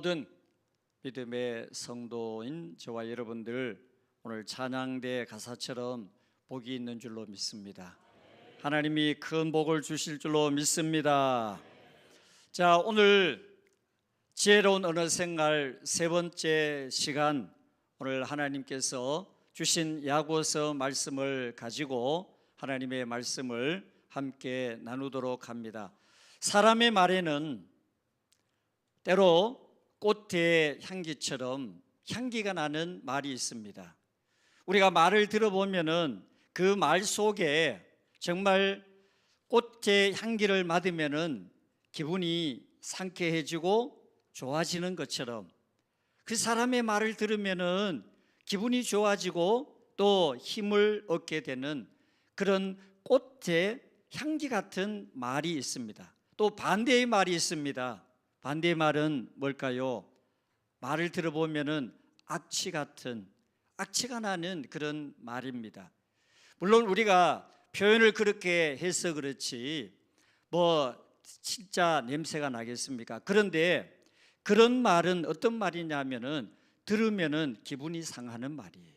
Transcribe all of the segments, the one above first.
모든 믿음의 성도인 저와 여러분들 오늘 찬양대 가사처럼 복이 있는 줄로 믿습니다. 하나님이 큰 복을 주실 줄로 믿습니다. 자, 오늘 지혜로운 언어 생활 세 번째 시간 오늘 하나님께서 주신 야고서 말씀을 가지고 하나님의 말씀을 함께 나누도록 합니다. 사람의 말에는 때로 꽃의 향기처럼 향기가 나는 말이 있습니다. 우리가 말을 들어보면은 그 말 속에 정말 꽃의 향기를 맡으면은 기분이 상쾌해지고 좋아지는 것처럼 그 사람의 말을 들으면은 기분이 좋아지고 또 힘을 얻게 되는 그런 꽃의 향기 같은 말이 있습니다. 또 반대의 말이 있습니다. 반대의 말은 뭘까요? 말을 들어보면은 악취 같은 악취가 나는 그런 말입니다. 물론 우리가 표현을 그렇게 해서 그렇지 뭐 진짜 냄새가 나겠습니까? 그런데 그런 말은 어떤 말이냐면은 들으면은 기분이 상하는 말이에요.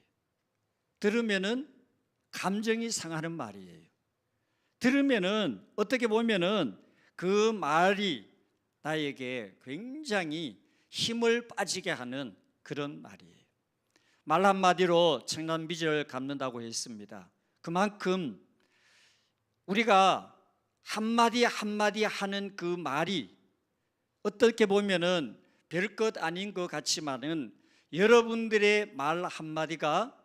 들으면은 감정이 상하는 말이에요. 들으면은 어떻게 보면은 그 말이 나에게 굉장히 힘을 빠지게 하는 그런 말이에요. 말 한마디로 빚을 갚는다고 했습니다. 그만큼 우리가 한마디 한마디 하는 그 말이 어떻게 보면은 별것 아닌 것 같지만은 여러분들의 말 한마디가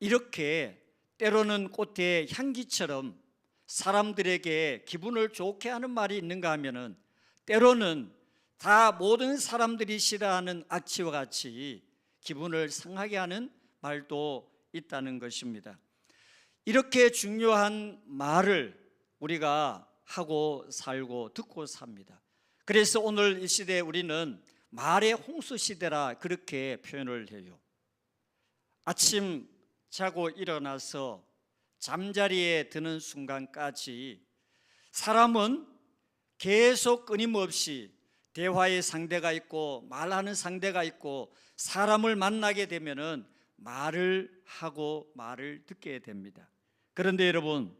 이렇게 때로는 꽃의 향기처럼 사람들에게 기분을 좋게 하는 말이 있는가 하면은 때로는 다 모든 사람들이 싫어하는 악취와 같이 기분을 상하게 하는 말도 있다는 것입니다. 이렇게 중요한 말을 우리가 하고 살고 듣고 삽니다. 그래서 오늘 이 시대에 우리는 말의 홍수 시대라 그렇게 표현을 해요. 아침 자고 일어나서 잠자리에 드는 순간까지 사람은 계속 끊임없이 대화의 상대가 있고 말하는 상대가 있고 사람을 만나게 되면은 말을 하고 말을 듣게 됩니다. 그런데 여러분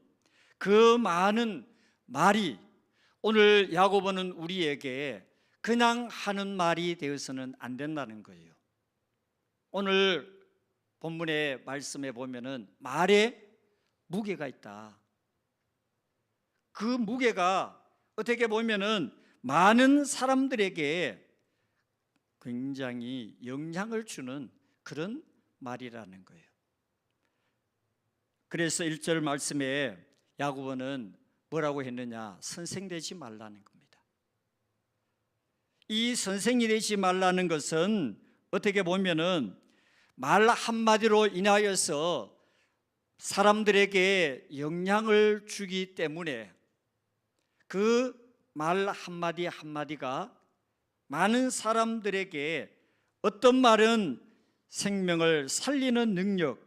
그 많은 말이 오늘 야고보는 우리에게 그냥 하는 말이 되어서는 안 된다는 거예요. 오늘 본문의 말씀에 보면은 말에 무게가 있다. 그 무게가 어떻게 보면은 많은 사람들에게 굉장히 영향을 주는 그런 말이라는 거예요. 그래서 1절 말씀에 야고보는 뭐라고 했느냐? 선생 되지 말라는 겁니다. 이 선생이 되지 말라는 것은 어떻게 보면은 말 한마디로 인하여서 사람들에게 영향을 주기 때문에 그 말 한마디 한마디가 많은 사람들에게 어떤 말은 생명을 살리는 능력,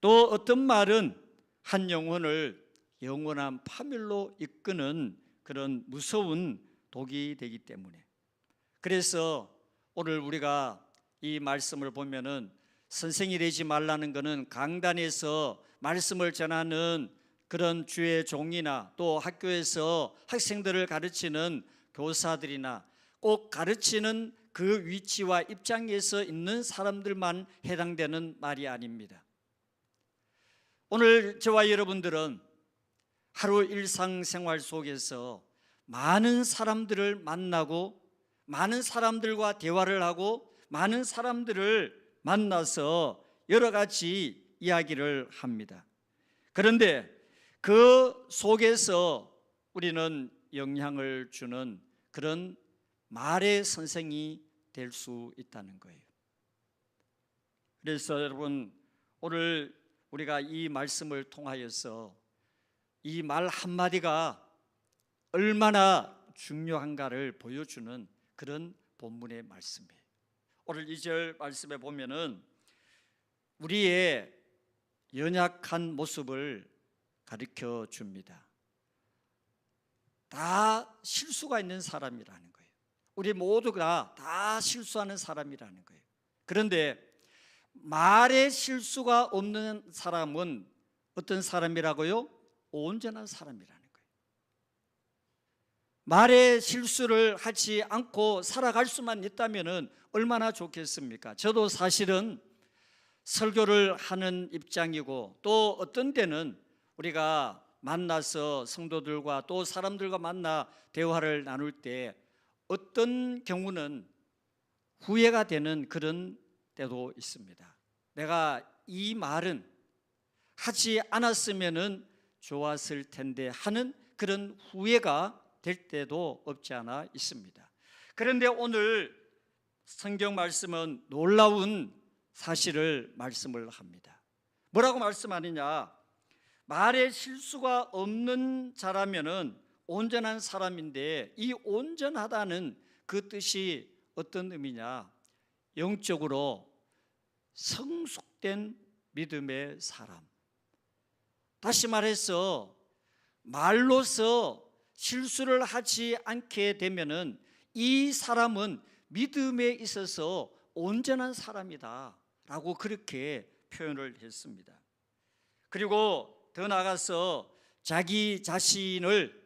또 어떤 말은 한 영혼을 영원한 파멸로 이끄는 그런 무서운 독이 되기 때문에. 그래서 오늘 우리가 이 말씀을 보면은 선생이 되지 말라는 것은 강단에서 말씀을 전하는 그런 주의 종이나 또 학교에서 학생들을 가르치는 교사들이나 꼭 가르치는 그 위치와 입장에서 있는 사람들만 해당되는 말이 아닙니다. 오늘 저와 여러분들은 하루 일상생활 속에서 많은 사람들을 만나고 많은 사람들과 대화를 하고 많은 사람들을 만나서 여러 가지 이야기를 합니다. 그런데 그 속에서 우리는 영향을 주는 그런 말의 선생이 될 수 있다는 거예요. 그래서 여러분 오늘 우리가 이 말씀을 통하여서 이 말 한마디가 얼마나 중요한가를 보여주는 그런 본문의 말씀이에요. 오늘 2절 말씀에 보면은 우리의 연약한 모습을 가르쳐 줍니다. 다 실수가 있는 사람이라는 거예요. 우리 모두가 다 실수하는 사람이라는 거예요. 그런데 말에 실수가 없는 사람은 어떤 사람이라고요? 온전한 사람이라는 거예요. 말에 실수를 하지 않고 살아갈 수만 있다면 얼마나 좋겠습니까? 저도 사실은 설교를 하는 입장이고 또 어떤 때는 우리가 만나서 성도들과 또 사람들과 만나 대화를 나눌 때 어떤 경우는 후회가 되는 그런 때도 있습니다. 내가 이 말은 하지 않았으면은 좋았을 텐데 하는 그런 후회가 될 때도 없지 않아 있습니다. 그런데 오늘 성경 말씀은 놀라운 사실을 말씀을 합니다. 뭐라고 말씀하느냐? 말에 실수가 없는 자라면은 온전한 사람인데 이 온전하다는 그 뜻이 어떤 의미냐? 영적으로 성숙된 믿음의 사람. 다시 말해서 말로서 실수를 하지 않게 되면은 이 사람은 믿음에 있어서 온전한 사람이다라고 그렇게 표현을 했습니다. 그리고 더 나아가서 자기 자신을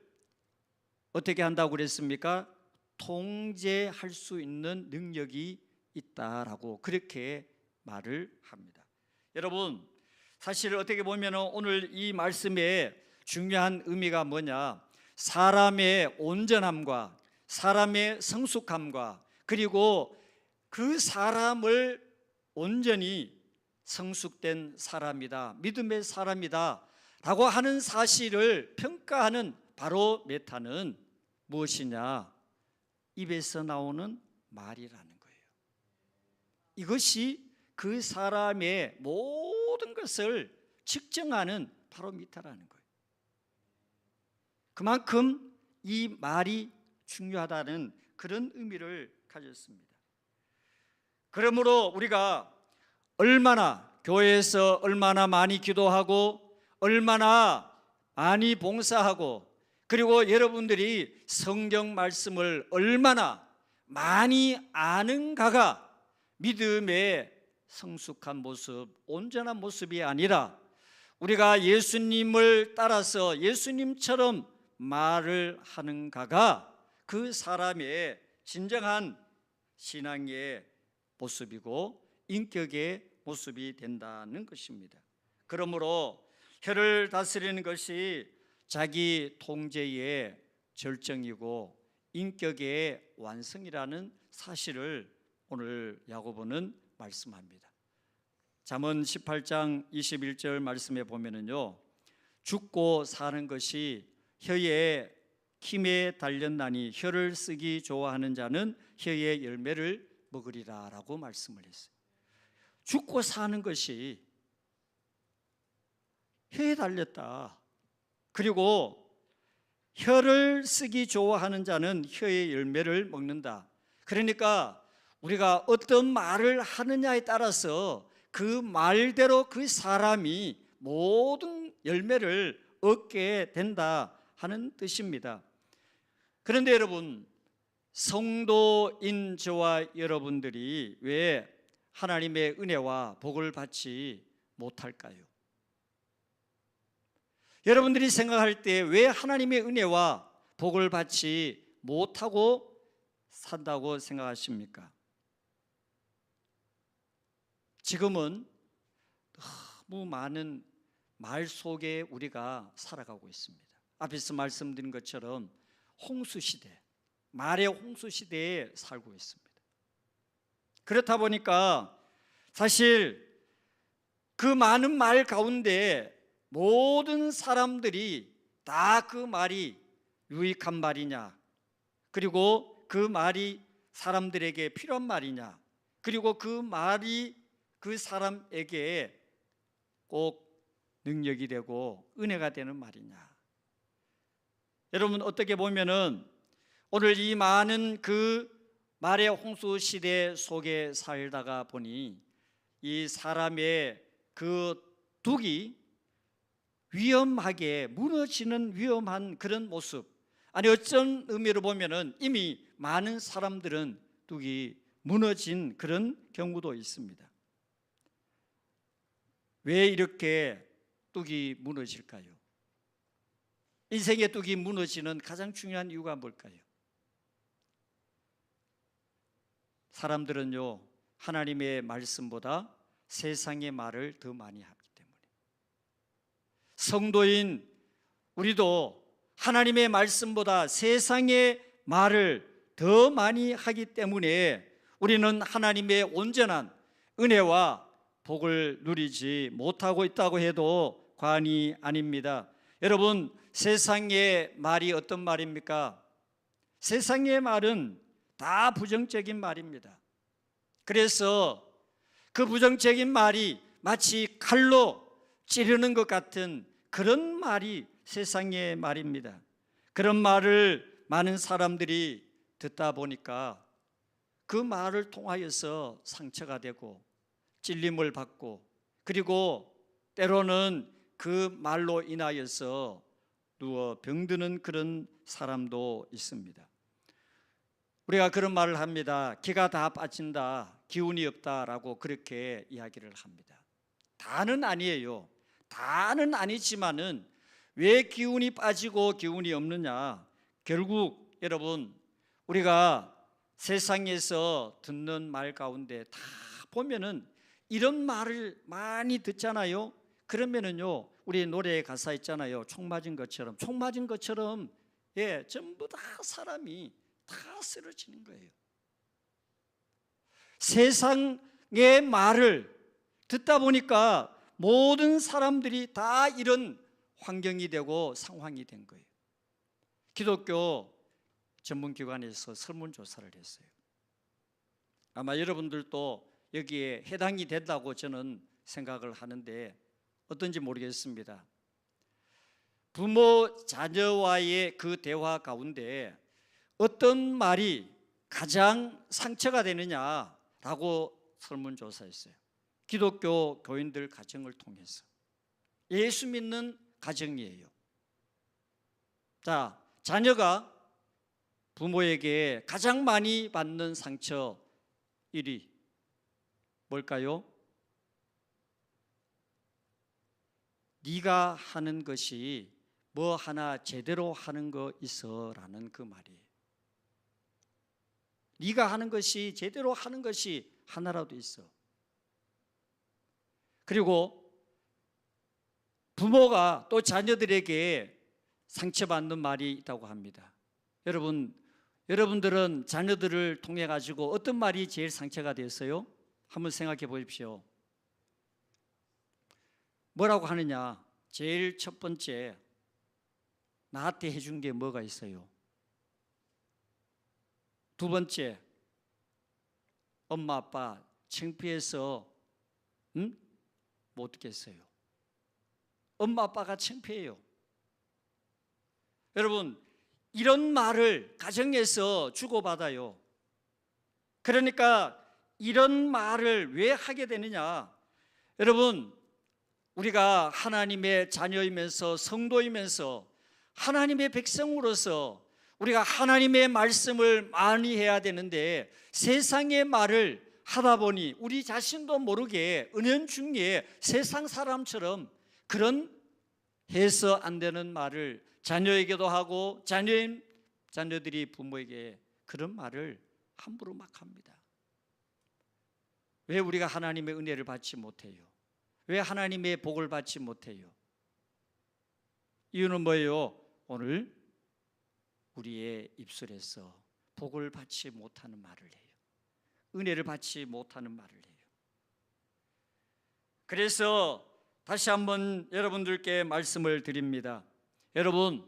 어떻게 한다고 그랬습니까? 통제할 수 있는 능력이 있다라고 그렇게 말을 합니다. 여러분, 사실 어떻게 보면 오늘 이 말씀의 중요한 의미가 뭐냐? 사람의 온전함과 사람의 성숙함과 그리고 그 사람을 온전히 성숙된 사람이다, 믿음의 사람이다 라고 하는 사실을 평가하는 바로 메타는 무엇이냐? 입에서 나오는 말이라는 거예요. 이것이 그 사람의 모든 것을 측정하는 바로 미터라는 거예요. 그만큼 이 말이 중요하다는 그런 의미를 가졌습니다. 그러므로 우리가 얼마나 교회에서 얼마나 많이 기도하고 얼마나 많이 봉사하고 그리고 여러분들이 성경 말씀을 얼마나 많이 아는가가 믿음의 성숙한 모습, 온전한 모습이 아니라 우리가 예수님을 따라서 예수님처럼 말을 하는가가 그 사람의 진정한 신앙의 모습이고 인격의 모습이 된다는 것입니다. 그러므로 혀를 다스리는 것이 자기 통제의 절정이고 인격의 완성이라는 사실을 오늘 야고보는 말씀합니다. 잠언 18장 21절 말씀에 보면은요. 죽고 사는 것이 혀의 힘에 달렸나니 혀를 쓰기 좋아하는 자는 혀의 열매를 먹으리라라고 말씀을 했어요. 죽고 사는 것이 혀에 달렸다. 그리고 혀를 쓰기 좋아하는 자는 혀의 열매를 먹는다. 그러니까 우리가 어떤 말을 하느냐에 따라서 그 말대로 그 사람이 모든 열매를 얻게 된다 하는 뜻입니다. 그런데 여러분, 성도인 저와 여러분들이 왜 하나님의 은혜와 복을 받지 못할까요? 여러분들이 생각할 때 왜 하나님의 은혜와 복을 받지 못하고 산다고 생각하십니까? 지금은 너무 많은 말 속에 우리가 살아가고 있습니다. 앞에서 말씀드린 것처럼 홍수 시대, 말의 홍수 시대에 살고 있습니다. 그렇다 보니까 사실 그 많은 말 가운데 모든 사람들이 다 그 말이 유익한 말이냐, 그리고 그 말이 사람들에게 필요한 말이냐, 그리고 그 말이 그 사람에게 꼭 능력이 되고 은혜가 되는 말이냐. 여러분 어떻게 보면은 오늘 이 많은 그 말의 홍수 시대 속에 살다가 보니 이 사람의 그 둑이 위험하게 무너지는 위험한 그런 모습 아니 어쩐 의미로 보면은 이미 많은 사람들은 뚝이 무너진 그런 경우도 있습니다. 왜 이렇게 뚝이 무너질까요? 인생의 뚝이 무너지는 가장 중요한 이유가 뭘까요? 사람들은요, 하나님의 말씀보다 세상의 말을 더 많이 때문에. 성도인 우리도 하나님의 말씀보다 세상의 말을 더 많이 하기 때문에 우리는 하나님의 온전한 은혜와 복을 누리지 못하고 있다고 해도 과언이 아닙니다. 여러분, 세상의 말이 어떤 말입니까? 세상의 말은 다 부정적인 말입니다. 그래서 그 부정적인 말이 마치 칼로 찌르는 것 같은 그런 말이 세상의 말입니다. 그런 말을 많은 사람들이 듣다 보니까 그 말을 통하여서 상처가 되고 찔림을 받고 그리고 때로는 그 말로 인하여서 누워 병드는 그런 사람도 있습니다. 우리가 그런 말을 합니다. 기가 다 빠진다. 기운이 없다라고 그렇게 이야기를 합니다. 다는 아니에요. 다는 아니지만은 왜 기운이 빠지고 기운이 없느냐? 결국 여러분 우리가 세상에서 듣는 말 가운데 다 보면은 이런 말을 많이 듣잖아요. 그러면은요, 우리 노래의 가사 있잖아요. 총 맞은 것처럼, 총 맞은 것처럼, 예, 전부 다 사람이 다 쓰러지는 거예요. 세상의 말을 듣다 보니까 모든 사람들이 다 이런 환경이 되고 상황이 된 거예요. 기독교 전문기관에서 설문조사를 했어요. 아마 여러분들도 여기에 해당이 된다고 저는 생각을 하는데 어떤지 모르겠습니다. 부모 자녀와의 그 대화 가운데 어떤 말이 가장 상처가 되느냐라고 설문조사했어요. 기독교 교인들 가정을 통해서 예수 믿는 가정이에요. 자, 자녀가 부모에게 가장 많이 받는 상처 1위 뭘까요? 네가 하는 것이 뭐 하나 제대로 하는 거 있어라는 그 말이에요. 네가 하는 것이 제대로 하는 것이 하나라도 있어. 그리고 부모가 또 자녀들에게 상처받는 말이 있다고 합니다. 여러분, 여러분들은 자녀들을 통해 가지고 어떤 말이 제일 상처가 됐어요? 한번 생각해 보십시오. 뭐라고 하느냐? 제일 첫 번째 나한테 해준 게 뭐가 있어요? 두 번째 엄마 아빠 창피해서 응? 못 듣겠어요. 엄마 아빠가 창피해요. 여러분 이런 말을 가정에서 주고받아요. 그러니까 이런 말을 왜 하게 되느냐? 여러분 우리가 하나님의 자녀이면서 성도이면서 하나님의 백성으로서 우리가 하나님의 말씀을 많이 해야 되는데 세상의 말을 하다 보니 우리 자신도 모르게 은연중에 세상 사람처럼 그런 해서 안 되는 말을 자녀에게도 하고 자녀인 자녀들이 부모에게 그런 말을 함부로 막 합니다. 왜 우리가 하나님의 은혜를 받지 못해요? 왜 하나님의 복을 받지 못해요? 이유는 뭐예요? 오늘 우리의 입술에서 복을 받지 못하는 말을 해요. 은혜를 받지 못하는 말을 해요. 그래서 다시 한번 여러분들께 말씀을 드립니다. 여러분,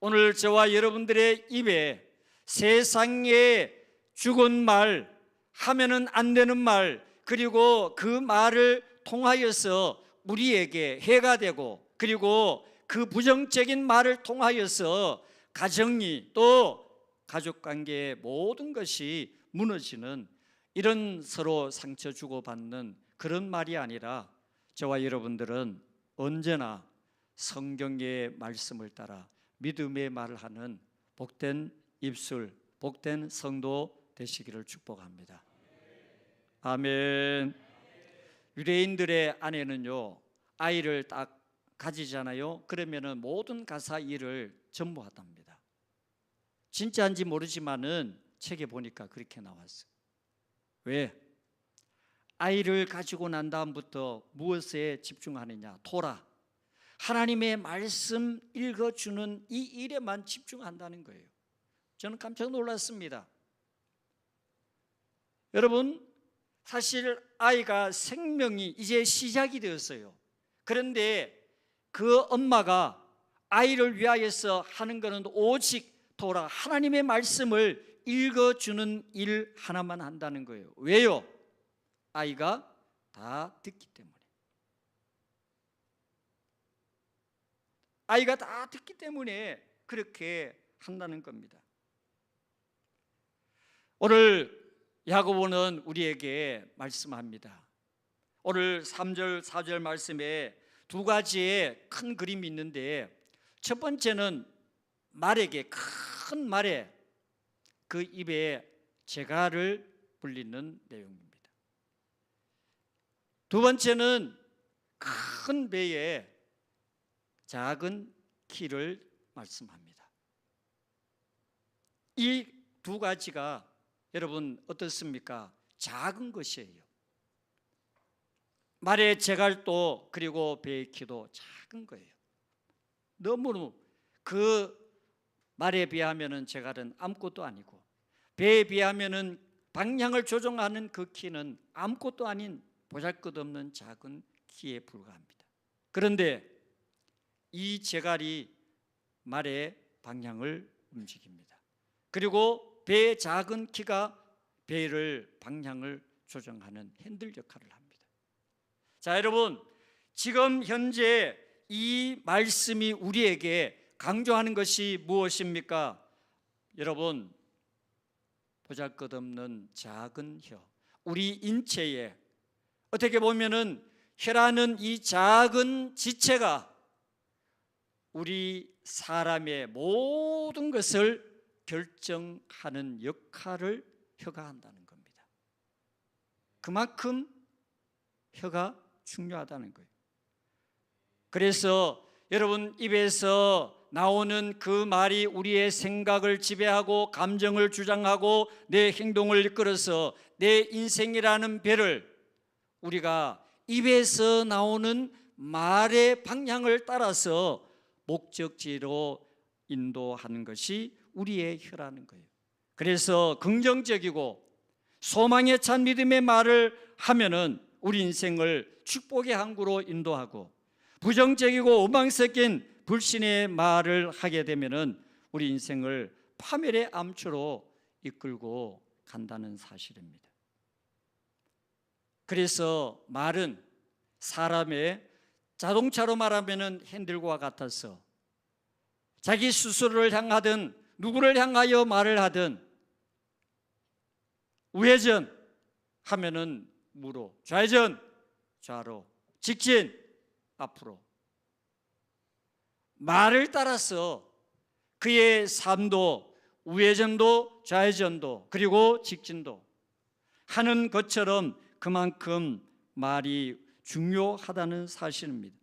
오늘 저와 여러분들의 입에 세상에 죽은 말, 하면은 안 되는 말, 그리고 그 말을 통하여서 우리에게 해가 되고, 그리고 그 부정적인 말을 통하여서 가정이 또 가족 관계의 모든 것이 무너지는 이런 서로 상처 주고 받는 그런 말이 아니라 저와 여러분들은 언제나 성경의 말씀을 따라 믿음의 말을 하는 복된 입술, 복된 성도 되시기를 축복합니다. 아멘. 유대인들의 아내는요 아이를 딱 가지잖아요. 그러면은 모든 가사 일을 전부 하답니다. 진짜인지 모르지만은 책에 보니까 그렇게 나왔어요. 왜? 아이를 가지고 난 다음부터 무엇에 집중하느냐? 토라. 하나님의 말씀 읽어주는 이 일에만 집중한다는 거예요. 저는 깜짝 놀랐습니다. 여러분, 사실 아이가 생명이 이제 시작이 되었어요. 그런데 그 엄마가 아이를 위하여서 하는 것은 오직 도라 하나님의 말씀을 읽어주는 일 하나만 한다는 거예요. 왜요? 아이가 다 듣기 때문에. 아이가 다 듣기 때문에 그렇게 한다는 겁니다. 오늘 야고보는 우리에게 말씀합니다. 오늘 3절, 4절 말씀에 두 가지의 큰 그림이 있는데 첫 번째는 말에게 큰 말에 그 입에 재갈을 불리는 내용입니다. 두 번째는 큰 배에 작은 키를 말씀합니다. 이 두 가지가 여러분 어떻습니까? 작은 것이에요. 말의 재갈도 그리고 배의 키도 작은 거예요. 너무 그 말에 비하면은 재갈은 아무것도 아니고 배에 비하면은 방향을 조정하는 그 키는 아무것도 아닌 보잘것없는 작은 키에 불과합니다. 그런데 이 재갈이 말의 방향을 움직입니다. 그리고 배의 작은 키가 배를 방향을 조정하는 핸들 역할을 합니다. 자, 여러분, 지금 현재 이 말씀이 우리에게 강조하는 것이 무엇입니까? 여러분, 보잘것없는 작은 혀, 우리 인체에 어떻게 보면은 혀라는 이 작은 지체가 우리 사람의 모든 것을 결정하는 역할을 혀가 한다는 겁니다. 그만큼 혀가 중요하다는 거예요. 그래서 여러분 입에서 나오는 그 말이 우리의 생각을 지배하고 감정을 주장하고 내 행동을 이끌어서 내 인생이라는 배를 우리가 입에서 나오는 말의 방향을 따라서 목적지로 인도하는 것이 우리의 혀라는 거예요. 그래서 긍정적이고 소망에 찬 믿음의 말을 하면은 우리 인생을 축복의 항구로 인도하고 부정적이고 오망 섞인 불신의 말을 하게 되면은 우리 인생을 파멸의 암초로 이끌고 간다는 사실입니다. 그래서 말은 사람의 자동차로 말하면은 핸들과 같아서 자기 스스로를 향하든 누구를 향하여 말을 하든 우회전 하면은 무로 좌회전 좌로 직진 앞으로 말을 따라서 그의 삶도 우회전도 좌회전도 그리고 직진도 하는 것처럼 그만큼 말이 중요하다는 사실입니다.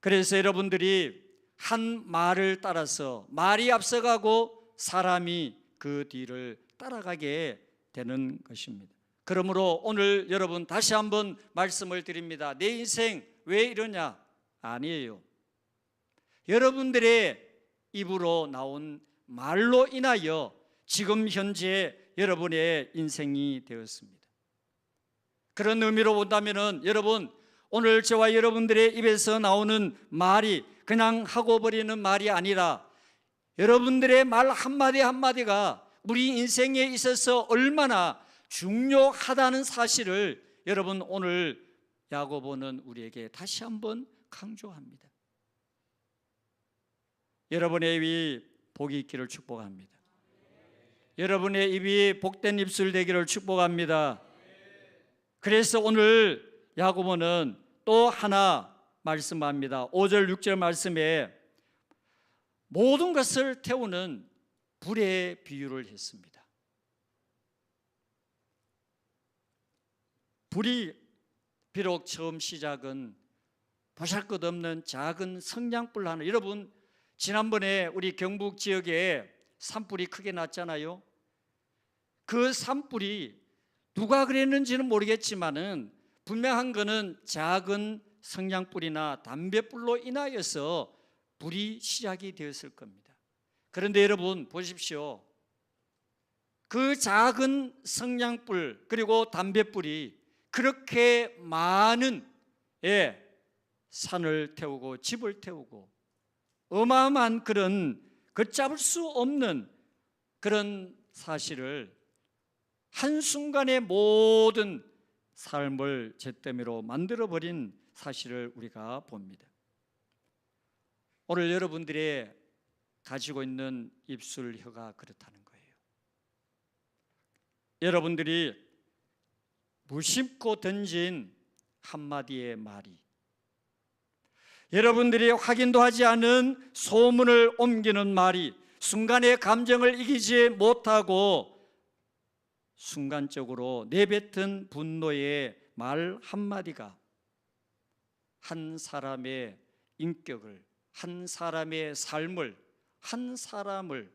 그래서 여러분들이 한 말을 따라서 말이 앞서가고 사람이 그 뒤를 따라가게 되는 것입니다. 그러므로 오늘 여러분 다시 한번 말씀을 드립니다. 내 인생 왜 이러냐? 아니에요. 여러분들의 입으로 나온 말로 인하여 지금 현재 여러분의 인생이 되었습니다. 그런 의미로 본다면은 여러분 오늘 저와 여러분들의 입에서 나오는 말이 그냥 하고 버리는 말이 아니라 여러분들의 말 한마디 한마디가 우리 인생에 있어서 얼마나 중요하다는 사실을 여러분 오늘 야고보는 우리에게 다시 한번 강조합니다. 여러분의 입이 복이 있기를 축복합니다. 여러분의 입이 복된 입술 되기를 축복합니다. 그래서 오늘 야고보는 또 하나 말씀합니다. 5절 6절 말씀에 모든 것을 태우는 불에 비유를 했습니다. 불이 비록 처음 시작은 보잘것없는 작은 성냥불 하나 여러분 지난번에 우리 경북 지역에 산불이 크게 났잖아요. 그 산불이 누가 그랬는지는 모르겠지만은 분명한 거는 작은 성냥불이나 담배불로 인하여서 불이 시작이 되었을 겁니다. 그런데 여러분 보십시오. 그 작은 성냥불 그리고 담배불이 그렇게 많은 예, 산을 태우고 집을 태우고 어마어마한 그런 걷잡을 수 없는 그런 사실을 한순간에 모든 삶을 잿더미로 만들어버린 사실을 우리가 봅니다. 오늘 여러분들의 가지고 있는 입술 혀가 그렇다는 거예요. 여러분들이 무심코 던진 한마디의 말이 여러분들이 확인도 하지 않은 소문을 옮기는 말이 순간의 감정을 이기지 못하고 순간적으로 내뱉은 분노의 말 한마디가 한 사람의 인격을 한 사람의 삶을 한 사람을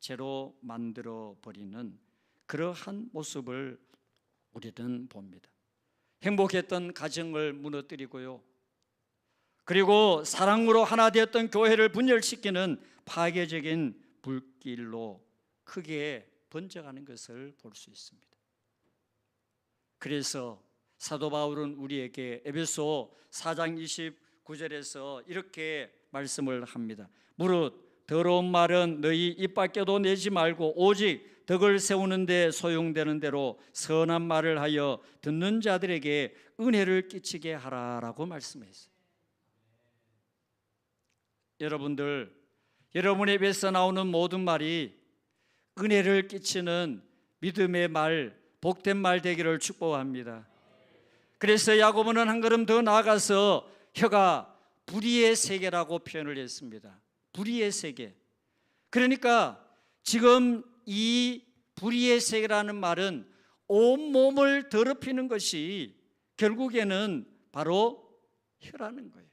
죄로 만들어 버리는 그러한 모습을 우리는 봅니다. 행복했던 가정을 무너뜨리고요. 그리고 사랑으로 하나 되었던 교회를 분열시키는 파괴적인 불길로 크게 번져가는 것을 볼 수 있습니다. 그래서 사도 바울은 우리에게 에베소 4장 29절에서 이렇게 말씀을 합니다. 무릇 더러운 말은 너희 입 밖에도 내지 말고 오직 덕을 세우는데 소용되는 대로 선한 말을 하여 듣는 자들에게 은혜를 끼치게 하라라고 말씀했어요. 여러분들 여러분의 입에서 나오는 모든 말이 은혜를 끼치는 믿음의 말, 복된 말 되기를 축복합니다. 그래서 야고보는 한 걸음 더 나아가서 혀가 불의의 세계라고 표현을 했습니다. 불의의 세계. 그러니까 지금 이 불의의 세계라는 말은 온 몸을 더럽히는 것이 결국에는 바로 혀라는 거예요.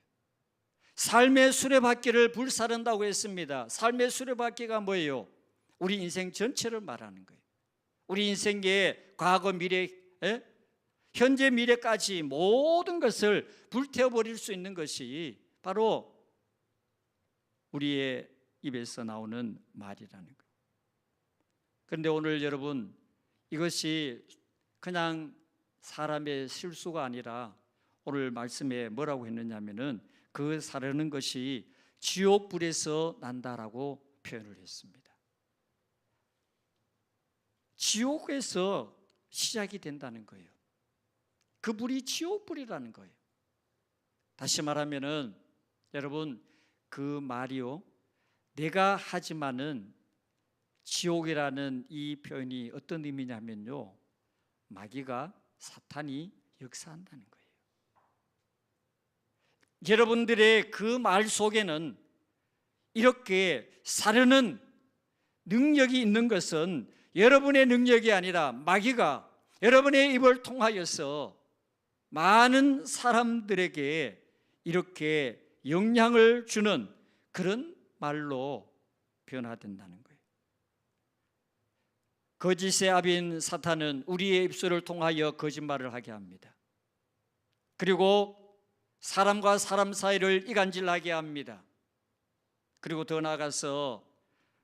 삶의 수레바퀴를 불사른다고 했습니다. 삶의 수레바퀴가 뭐예요? 우리 인생 전체를 말하는 거예요. 우리 인생의 과거, 미래, 에? 현재, 미래까지 모든 것을 불태워 버릴 수 있는 것이 바로 우리의 입에서 나오는 말이라는 거예요. 그런데 오늘 여러분 이것이 그냥 사람의 실수가 아니라 오늘 말씀에 뭐라고 했느냐면은 그 사르는 것이 지옥 불에서 난다라고 표현을 했습니다. 지옥에서 시작이 된다는 거예요. 그 불이 지옥 불이라는 거예요. 다시 말하면은 여러분 그 말이요. 내가 하지만은 지옥이라는 이 표현이 어떤 의미냐면요. 마귀가 사탄이 역사한다는 거예요. 여러분들의 그 말 속에는 이렇게 사르는 능력이 있는 것은 여러분의 능력이 아니라 마귀가 여러분의 입을 통하여서 많은 사람들에게 이렇게 영향을 주는 그런 말로 변화된다는 거예요. 거짓의 아비인 사탄은 우리의 입술을 통하여 거짓말을 하게 합니다. 그리고 사람과 사람 사이를 이간질하게 합니다. 그리고 더 나아가서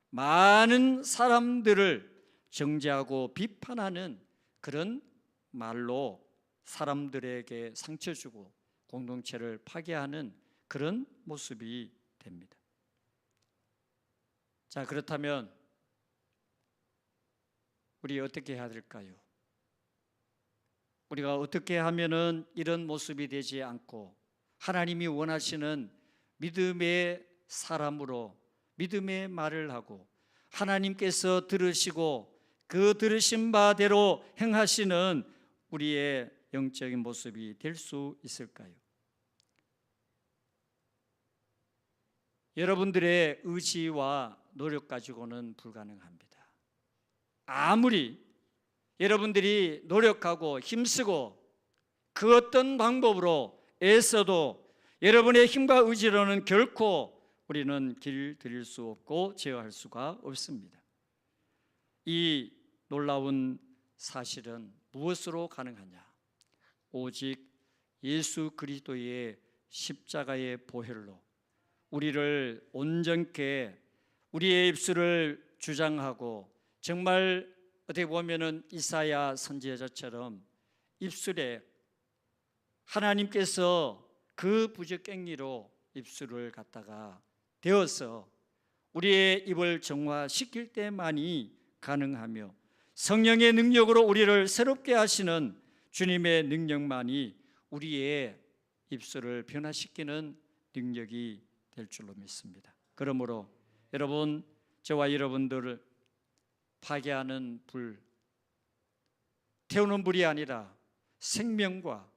많은 사람들을 정죄하고 비판하는 그런 말로 사람들에게 상처 주고 공동체를 파괴하는 그런 모습이 됩니다. 자, 그렇다면 우리 어떻게 해야 될까요? 우리가 어떻게 하면은 이런 모습이 되지 않고 하나님이 원하시는 믿음의 사람으로 믿음의 말을 하고 하나님께서 들으시고 그 들으신 바대로 행하시는 우리의 영적인 모습이 될 수 있을까요? 여러분들의 의지와 노력 가지고는 불가능합니다. 아무리 여러분들이 노력하고 힘쓰고 그 어떤 방법으로 애써도 여러분의 힘과 의지로는 결코 우리는 길 들일 수 없고 제어할 수가 없습니다. 이 놀라운 사실은 무엇으로 가능하냐? 오직 예수 그리스도의 십자가의 보혈로 우리를 온전케 우리의 입술을 주장하고 정말 어떻게 보면은 이사야 선지자처럼 입술에 하나님께서 그 부적갱리로 입술을 갖다가 되어서 우리의 입을 정화시킬 때만이 가능하며 성령의 능력으로 우리를 새롭게 하시는 주님의 능력만이 우리의 입술을 변화시키는 능력이 될 줄로 믿습니다. 그러므로 여러분 저와 여러분들을 파괴하는 불 태우는 불이 아니라 생명과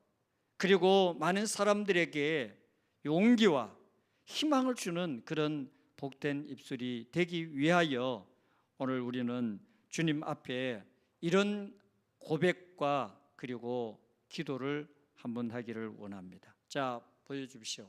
그리고 많은 사람들에게 용기와 희망을 주는 그런 복된 입술이 되기 위하여 오늘 우리는 주님 앞에 이런 고백과 그리고 기도를 한번 하기를 원합니다. 자, 보여주십시오.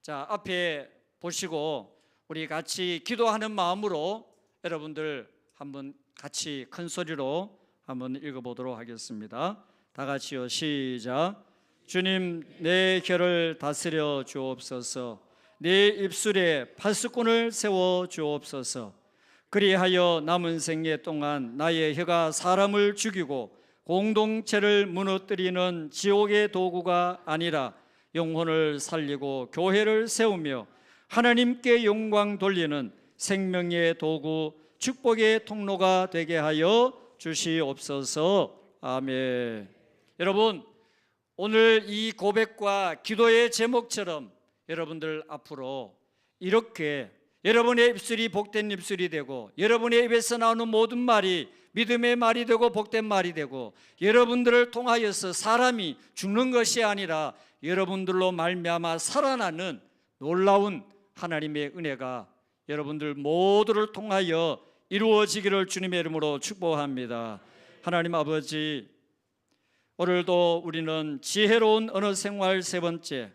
자, 앞에 보시고 우리 같이 기도하는 마음으로 여러분들 한번 같이 큰 소리로 한번 읽어보도록 하겠습니다. 다 같이요, 시작. 주님, 내 혀를 다스려 주옵소서. 내 입술에 파수꾼을 세워 주옵소서. 그리하여 남은 생애 동안 나의 혀가 사람을 죽이고 공동체를 무너뜨리는 지옥의 도구가 아니라 영혼을 살리고 교회를 세우며 하나님께 영광 돌리는 생명의 도구 축복의 통로가 되게 하여 주시옵소서. 아멘. 여러분 오늘 이 고백과 기도의 제목처럼 여러분들 앞으로 이렇게 여러분의 입술이 복된 입술이 되고 여러분의 입에서 나오는 모든 말이 믿음의 말이 되고 복된 말이 되고 여러분들을 통하여서 사람이 죽는 것이 아니라 여러분들로 말미암아 살아나는 놀라운 하나님의 은혜가 여러분들 모두를 통하여 이루어지기를 주님의 이름으로 축복합니다. 하나님 아버지 오늘도 우리는 지혜로운 언어 생활 세 번째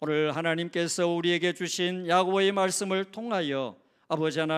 오늘 하나님께서 우리에게 주신 야고보의 말씀을 통하여 아버지 하나님